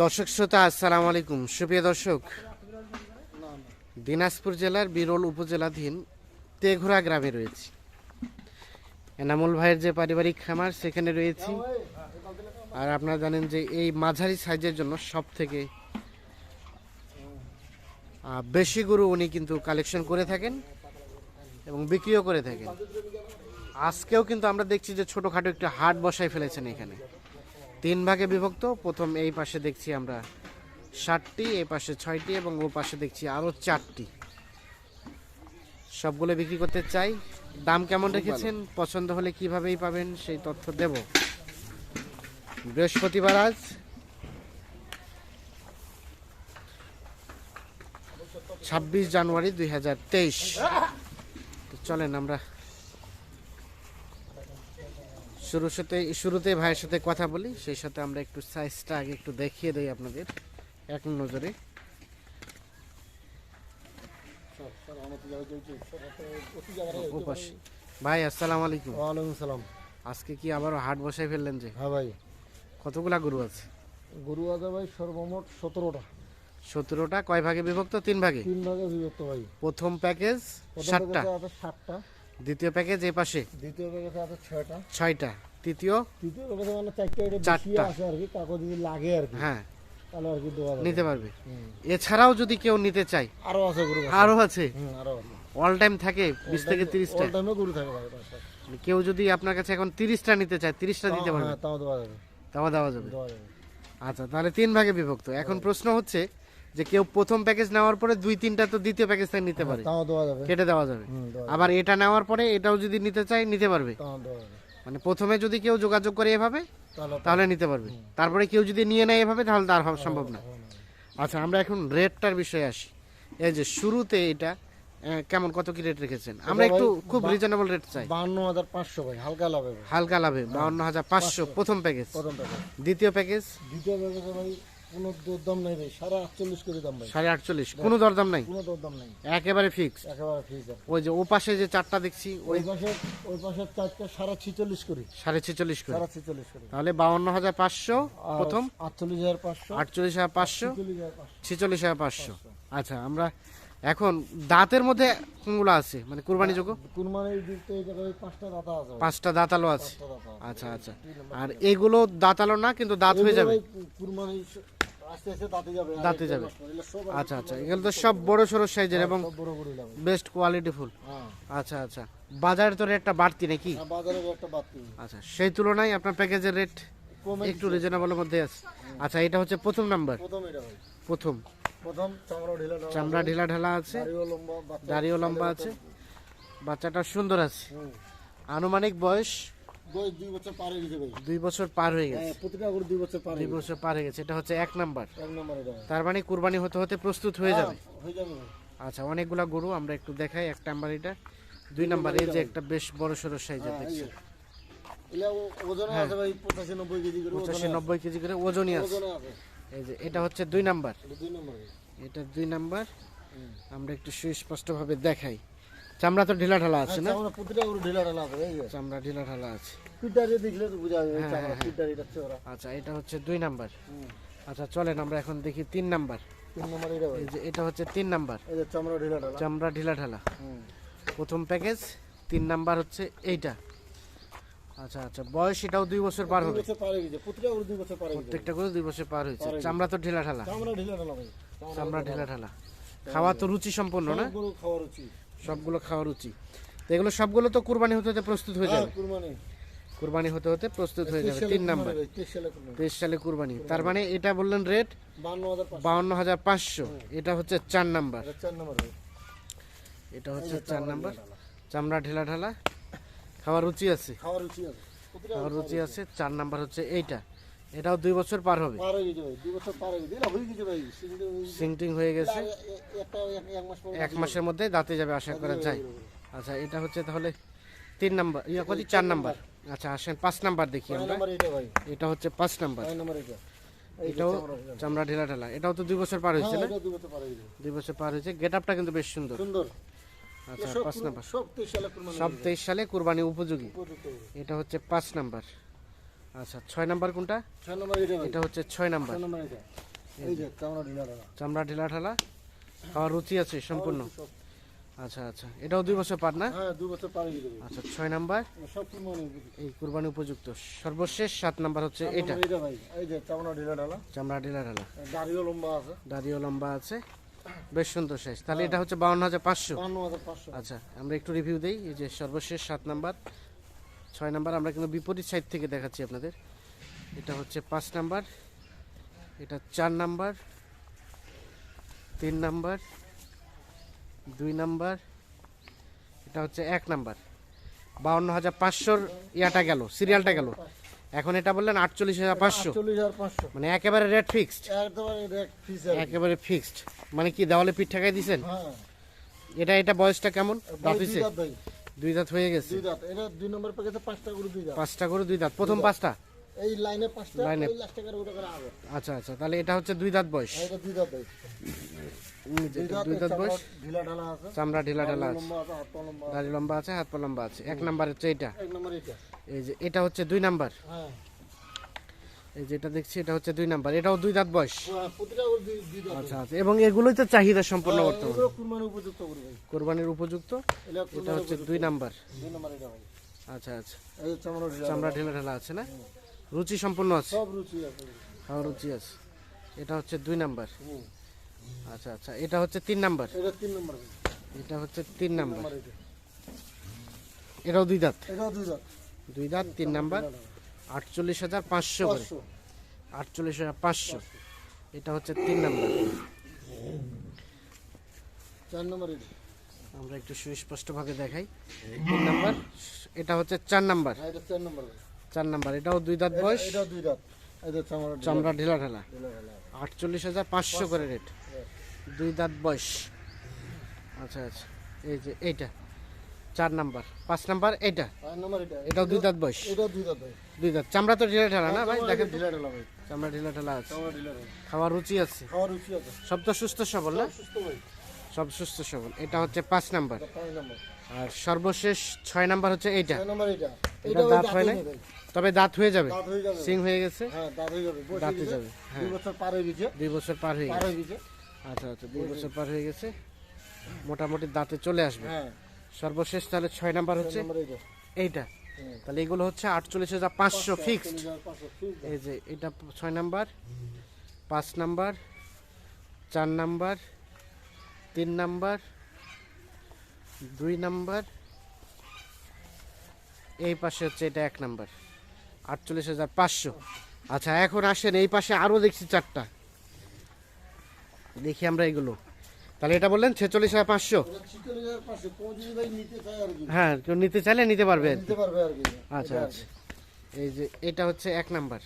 দর্শক শ্রোতা, আসসালামু আলাইকুম। সুপ্রিয় দর্শক, দিনাজপুর জেলার বিরল উপজেলাধীন তেঘোড়া গ্রামে রয়েছি। এনামুল ভাইয়ের যে পারিবারিক খামার, সেখানে রয়েছি। আর আপনারা জানেন যে এই মাঝারি সাইজের জন্য সব থেকে বেশি গরু উনি কিন্তু কালেকশন করে থাকেন এবং বিক্রিও করে থাকেন। আজকেও কিন্তু আমরা দেখছি যে ছোটোখাটো একটু হাট বসাই ফেলেছেন এখানে। তিন ভাগে বিভক্ত। প্রথম এই পাশে দেখছি আমরা ষাটটি এই পাশে ছয়টি এবং ও পাশে দেখছি আরও চারটি। সবগুলো বিক্রি করতে চাই। দাম কেমন রেখেছেন? পছন্দ হলে কিভাবেই পাবেন সেই তথ্য দেব। বৃহস্পতিবার আজ। ছাব্বিশ জানুয়ারি দুই হাজার তেইশ। চলেন আমরা শুরু সাথে শুরুতে ভাইয়ের সাথে কথা বলি সেই সাথে আমরা একটু সাইজটা আগে একটু দেখিয়ে দেই আপনাদের। এক নজরে। ভাই আসসালামু আলাইকুম। ওয়ালাইকুম সালাম। আজকে কি আবারও হাট বসাই ফেললেন যে? হ্যাঁ ভাই। কতগুলা গরু আছে? গরু আছে ভাই সর্বমোট সতেরোটা। সতেরোটা কয় ভাগে বিভক্ত? তিন ভাগে? তিন ভাগে বিভক্ত ভাই। প্রথম প্যাকেজ সাতটা সাতটা। দ্বিতীয় প্যাকেজ এ পাশে? দ্বিতীয় প্যাকেজে আছে ছয়টা। ছয়টা। তৃতীয়? তৃতীয় প্যাকেজে মানে চারটা এটা বেশি আছে আর কি কাগজ যদি লাগে আর কি হ্যাঁ। তাহলে আর কি দেওয়া যাবে। নিতে পারবে। এছাড়াও যদি কেউ নিতে চায় আরও আছে গরু। আরও আছে? আরও অল টাইম থাকে বিশ থেকে তিরিশটা। অল টাইমে গরু থাকে ভাই বাসায়। কেউ যদি আপনার কাছে এখন তিরিশটা নিতে চায় তিরিশটা দিতে পারবে। হ্যাঁ তাও দেওয়া যাবে। তাও দেওয়া যাবে। আচ্ছা তাহলে তিন ভাগে বিভক্ত। এখন প্রশ্ন হচ্ছে যে কেউ প্রথম প্যাকেজ নেওয়ার পরে দুই তিনটা তো দ্বিতীয় প্যাকেজ থেকে নিতে পারে। তাও দেওয়া যাবে। কেটে দেওয়া যাবে। আবার এটা নেওয়ার পরে এটাও যদি নিতে চায় নিতে পারবে। মানে প্রথমে যদি কেউ যোগাযোগ করে এভাবে তাহলে নিতে পারবে। তারপরে কেউ যদি নিয়ে নেয় এভাবে তাহলে তার হওয়া সম্ভব না। আচ্ছা আমরা এখন রেটটার বিষয়ে আসি। এই যে শুরুতে এটা কেমন কত কি রেট রেখেছেন? আমরা একটু খুব রিজনেবল রেট চাই। বাহান্ন হাজার পাঁচশো ভাই হালকা লাভ হালকা লাভে বাউন্ন হাজার পাঁচশো প্রথম প্যাকেজ প্রথম প্যাকেজ দ্বিতীয় প্যাকেজ দ্বিতীয় প্যাকেজে ভাই কোনো দাম নেই ভাই সাড়ে আটচল্লিশ করে দাম ভাই। সাড়ে আটচল্লিশ। কোনো দরদাম নাই? কোনো দরদাম নেই। একেবারে ফিক্স একেবারে ফ্রিজ ওই যে ও পাশে যে চারটা দেখছি ওই পাশে ওই পাশে চারটা সাড়ে ছিচল্লিশ করি। সাড়ে ছেচল্লিশ করে। সাড়ে ছিচল্লিশ করি। তাহলে বাউন্ন হাজার পাঁচশো প্রথম। আটচল্লিশ হাজার পাঁচশো। আটচল্লিশ হাজার পাঁচশো। ছিচল্লিশ হাজার পাঁচশো। আচ্ছা আমরা এখন দাঁতের মধ্যে কোনগুলো আছে? মানে কুরবানি যোগ্য? এই পাঁচটা দাতা আছে পাঁচটা দাঁতালো আছে। আচ্ছা আচ্ছা। আর এগুলো দাঁতালো না কিন্তু দাঁত হয়ে যাবে? কুরবানি দাঁতে যাবে আচ্ছা আচ্ছা এগুলো তো সব বড় সড়ো সাইজের এবং বড় লাগে বেস্ট কোয়ালিটি ফুল। হ্যাঁ। আচ্ছা আচ্ছা বাজারে তো রেটটা বাড়তি নাকি? বাড়তি। আচ্ছা সেই তুলনায় আপনার প্যাকেজের রেট একটু রিজনেবলের মধ্যে আছে। আচ্ছা এটা হচ্ছে প্রথম নাম্বার প্রথম চামড়া ঢিলা ঢালা আছে দাড়িও লম্বা আছে। বাচ্চাটা সুন্দর আছে। আনুমানিক বয়স দুই বছর পার হয়ে গেছে ভাই। দুই বছর পার হয়ে গেছে। প্রতিটা করে দুই বছর পার দুই বছর পার হয়ে গেছে। এটা হচ্ছে এক নাম্বার। এক নম্বর এটা তার মানে কুরবানি হতে হতে প্রস্তুত হয়ে যাবে। হ্যাঁ, যাবে আচ্ছা অনেকগুলা গরু আমরা একটু দেখাই। এক নাম্বার এটা দুই নাম্বার। এই যে একটা বেশ বড় সড়ো সাইজের হ্যাঁ, দেখছি। পঁচাশি নব্বই কেজি করে ওজনই আছে। এই যে এটা হচ্ছে দুই নাম্বার। এটা দুই নম্বর আমরা একটু সুস্পষ্ট ভাবে দেখাই। চামড়া তো ঢিলা ঢালা আছে না আচ্ছা, আমরা প্রতিটা করে ঢিলা ঢালা আছে এই। চামড়া ঢিলা ঢালা আছে। পিটারি দেখলে তো বোঝা যাবে হ্যাঁ, চামড়া হ্যাঁ, হ্যাঁ। পিটারি এটা চওড়া আচ্ছা এটা হচ্ছে দুই নাম্বার। আচ্ছা চলেন আমরা এখন দেখি তিন নাম্বার। তিন নম্বর এটা ভাই। এই যে এটা হচ্ছে তিন নাম্বার। এই যে চামড়া ঢিলা ঢালা চামড়া ঢিলা ঢালা প্রথম প্যাকেজ তিন নাম্বার হচ্ছে এইটা। আচ্ছা আচ্ছা বয়স এটাও দুই বছর পার হবে। প্রত্যেকটা করে দুই বছর পার হয়েছে। চামড়া তো ঢিলা ঢালা চামড়া ঢিলা ঢালা ভাই। চামড়া ঢিলা ঢালা খাওয়া তো রুচি সম্পন্ন না? গরু খাওয়ার উচিত সবগুলো খাওয়া রুচি। তো এগুলো সবগুলো তো কুরবানি হতে হতে প্রস্তুত হয়ে হ্যাঁ যাবে। কুরবানি। হতে হতে প্রস্তুত হয়ে যাবে। তিন নাম্বার। তেইশ সালে কুরবানি। তার মানে এটা বললেন রেট বাউন্ন হাজার পাঁচশো। এটা হচ্ছে চার নাম্বার। এটা হচ্ছে চার নাম্বার। চামড়া ঢেলা ঢালা। খাওয়ার রুচি আছে। খাওয়ার রুচি আছে। চার নাম্বার হচ্ছে এইটা। এটাও দুই বছর পার হবে। পার হয়ে গেছে ভাই দুই বছর পার হয়ে গেছে। হয়ে গেছে ভাই সিংড়ি হয়ে গেছে। সিংটিং হয়ে গেছে। এ- এ- একটা এক- মাসের মধ্যে দাঁতে যাবে আশা করা যায়। আচ্ছা এটা হচ্ছে তাহলে তিন নাম্বার ইয়া কত চার নাম্বার। আচ্ছা আসেন পাঁচ নাম্বার দেখি আমরা। এটা হচ্ছে পাঁচ নাম্বার। এটাও চামড়া ঢিলা। ঢেলা এটাও তো দুই বছর পার হয়েছে হ্যাঁ, না? দুই বছর পার হয়ে হয়েছে। গেট আপটা কিন্তু বেশ সুন্দর। সুন্দর। আচ্ছা পাঁচ নাম্বার। সব তেইশ সালে কুরবানি উপযোগী। এটা হচ্ছে পাঁচ নাম্বার। আচ্ছা ছয় নাম্বার কোনটা? ছয় নম্বর এটা এটা হচ্ছে ছয় নাম্বার। ছয় নম্বর এটা। এই যে চামড়া ঢিলা ঢালা। চামড়া ঢিলা ঢালা। খাওয়ার রুচি আছে সম্পূর্ণ। আচ্ছা আচ্ছা। এটাও দুই বছর পার না? হ্যাঁ দু বছর পারে আচ্ছা ছয় নাম্বার। সব এই কুরবানি উপযুক্ত। সর্বশেষ সাত নাম্বার হচ্ছে এটা। এটা ভাই। এই যে চামড়া ঢিলা ঢালা। চামড়া ঢিলা ঢালা। দাড়িও লম্বা আছে। দাড়িও লম্বা আছে। বেশ সুন্দর সাইজ। তাহলে এটা হচ্ছে বাউন্ন হাজার পাঁচশো। আচ্ছা আমরা একটু রিভিউ দেই। এই যে সর্বশেষ সাত নাম্বার। ছয় নাম্বার আমরা কিন্তু বিপরীত সাইড থেকে দেখাচ্ছি আপনাদের। এটা হচ্ছে পাঁচ নাম্বার এটা চার নাম্বার তিন নাম্বার দুই নাম্বার এটা হচ্ছে এক নাম্বার। বাউন্ন হাজার পাঁচশোর ইয়াটা গেল সিরিয়ালটা গেল। এখন এটা বললেন আটচল্লিশ হাজার পাঁচশো। মানে একেবারে রেট ফিক্সড একেবারে ফিক্সড মানে কি দেওয়ালে পিঠ ঠেকাই দিয়েছেন? হ্যাঁ। এটা এটা বয়সটা কেমন? ভাই, দুই দাঁত হয়ে গেছে। দুই দাঁত। এটা দুই নম্বর প্যাকেজে পাঁচটা করে দুই দাঁত। পাঁচটা করে দুই দাঁত। প্রথম পাঁচটা? এই লাইনে পাঁচটা লাইনে। করে ওটা করে আগে আচ্ছা আচ্ছা। তাহলে এটা হচ্ছে দুই দাঁত বয়স। এটা দুই দাঁত দুই বয়স। ঢিলা ঢালা আছে। চামড়া ঢিলা ঢালা আছে। লম্বা আছে লম্বা আছে। দাড়ি লম্বা আছে হাত পা লম্বা আছে। এক নাম্বার হচ্ছে এটা এক নম্বর এটা এই যে এটা হচ্ছে দুই নাম্বার। হ্যাঁ। এই যেটা দেখছি এটা হচ্ছে দুই নাম্বার। এটাও দুই দাঁত বয়স। দাঁত। আচ্ছা আচ্ছা। এবং এগুলোই তো চাহিদা সম্পন্ন হ্যাঁ, বর্তমানে। কোরবানির উপযুক্ত এটা হচ্ছে দুই নাম্বার। আচ্ছা আচ্ছা। চামড়া ঢিলা ঢিলা আছে না? রুচি সম্পন্ন আছে? সব রুচি আছে এটা হচ্ছে দুই নাম্বার। আচ্ছা আচ্ছা। এটা হচ্ছে তিন নাম্বার। এটা হচ্ছে তিন নাম্বার। এটাও দুই দাঁত। দুই দাঁত। তিন নাম্বার। আটচল্লিশ হাজার পাঁচশো করে। আটচল্লিশ হাজার পাঁচশো। এটা হচ্ছে তিন নাম্বার। চার নম্বর আমরা একটু সুস্পষ্টভাবে দেখাই। তিন নাম্বার এটা হচ্ছে চার নাম্বার। হ্যাঁ চার নম্বর। এটাও দুই দাঁত বয়স। চামড়া ঢিলা। ঢালা। আটচল্লিশ হাজার পাঁচশো করে রেট। দুই দাঁত বয়স। আচ্ছা আচ্ছা। এই যে এইটা। চার নাম্বার। পাঁচ নাম্বার এটা এটাও দুই দাঁত বয়স। দুই দাঁত দুই চামড়া তো ঢিলা ঢালা না ভাই? দেখেন ঢিলা ঢালা ভাই। চামড়া ঢিলা ঢালা আছে। খাওয়ার রুচি আছে। সব তো সুস্থ সবল না? সব সুস্থ সবল। এটা হচ্ছে পাঁচ নাম্বার। আর সর্বশেষ ছয় নাম্বার হচ্ছে এইটা। এটা দাঁত হয় না? তবে দাঁত হয়ে যাবে। সিং হয়ে গেছে? হ্যাঁ দাঁত হয়ে যাবে। যাবে, হ্যাঁ। দুই বছর পার হয়ে গেছে। দুই বছর পার হয়ে গেছে। আচ্ছা আচ্ছা দুই বছর পার হয়ে গেছে। মোটামুটি দাঁতে চলে আসবে। হ্যাঁ। সর্বশেষ তাহলে ছয় নাম্বার হচ্ছে এইটা। তাহলে এগুলো হচ্ছে আটচল্লিশ হাজার পাঁচশো ফিক্সড। এই যে এটা ছয় নাম্বার পাঁচ নাম্বার চার নাম্বার তিন নাম্বার দুই নাম্বার এই পাশে হচ্ছে এটা এক নাম্বার আটচল্লিশ হাজার পাঁচশো। আচ্ছা এখন আসেন এই পাশে আরও দেখছি চারটা। দেখি আমরা এগুলো। তাহলে এটা বললেন ছেচল্লিশ হাজার পাঁচশো। হ্যাঁ কেউ নিতে চাইলে নিতে পারবে আচ্ছা আচ্ছা। এই যে এটা হচ্ছে এক নাম্বার।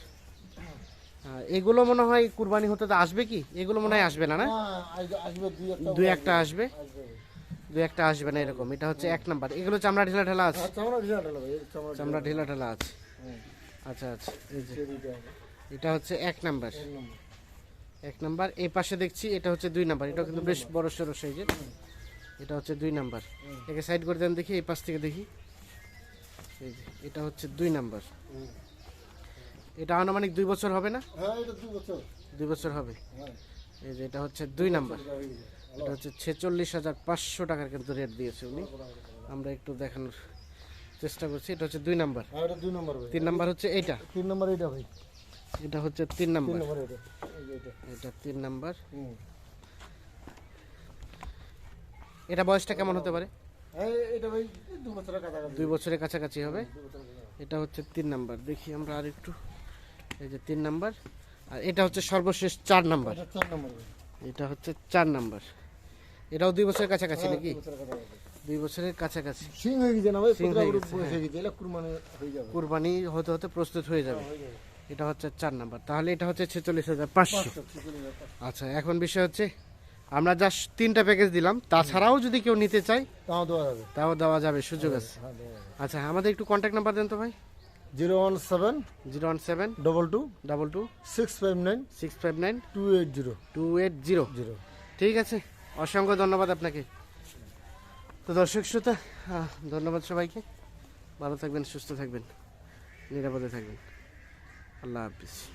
এগুলো মনে হয় কুরবানি হতে তো আসবে কি? এগুলো মনে হয় আসবে না না? হ্যাঁ, দুই একটা আসবে। দুই একটা আসবে না এরকম। এটা হচ্ছে এক নাম্বার। এগুলো চামড়া ঢিলা ঢালা আছে? হ্যাঁ, চামড়া ঢিলা ঢালা আছে। আচ্ছা আচ্ছা। এই যে এটা হচ্ছে এক নাম্বার। এক নম্বর। এই পাশে দেখছি এটা হচ্ছে দুই নাম্বার। এটা কিন্তু বেশ বড় সড়ো সাইজের। এটা হচ্ছে দুই নাম্বার। একে সাইড করে দেন দেখি এই পাশ থেকে দেখি। এই যে এটা হচ্ছে দুই নাম্বার। এটা আনুমানিক দুই বছর হবে না? হ্যাঁ দুই বছর। হবে। হ্যাঁ। এই যে এটা হচ্ছে দুই নাম্বার। এটা হচ্ছে ছেচল্লিশ হাজার পাঁচশো টাকার কিন্তু রেট দিয়েছে উনি। আমরা একটু দেখানোর চেষ্টা করছি। এটা হচ্ছে দুই নাম্বার। হ্যাঁ তিন নাম্বার হচ্ছে এইটা। তিন নম্বর এটা ভাই। এটা হচ্ছে তিন নম্বর। এটা। এই যে এটা এটা তিন নাম্বার। এটা বয়সটা কেমন হতে পারে? হ্যাঁ এটা ভাই দু বছরের কাছাকাছি। দুই বছরের কাছাকাছি হবে। এটা হচ্ছে তিন নাম্বার। দেখি আমরা আর একটু। এই যে তিন নাম্বার। আর এটা হচ্ছে সর্বশেষ চার নাম্বার। এটা হচ্ছে চার নাম্বার। এটাও দুই বছরের কাছাকাছি হ্যাঁ, নাকি? দুই বছরের কাছাকাছি। সিং হয়ে গেছে না ভাই? সিং হয়ে গেছে, বয়স হয়ে। গেছে এটা কুরবানি হয়ে হতে হতে প্রস্তুত হয়ে যাবে। এটা হচ্ছে চার নাম্বার। তাহলে এটা হচ্ছে ছেচল্লিশ হাজার পাঁচশো। আচ্ছা এখন বিষয় হচ্ছে আমরা জাস্ট তিনটা প্যাকেজ দিলাম। তাছাড়াও যদি কেউ নিতে চায় তাও দেওয়া যাবে। তাও দেওয়া যাবে সুযোগ আছে। হ্যাঁ আচ্ছা আমাদের একটু কন্ট্যাক্ট নাম্বার দেন তো ভাই। Zero one seven zero one seven double two double two six five nine six five nine two eight zero two eight zero zero ঠিক আছে অসংখ্য ধন্যবাদ আপনাকে। তো দর্শক শ্রোতা ধন্যবাদ সবাইকে। ভালো থাকবেন সুস্থ থাকবেন নিরাপদে থাকবেন। lápis.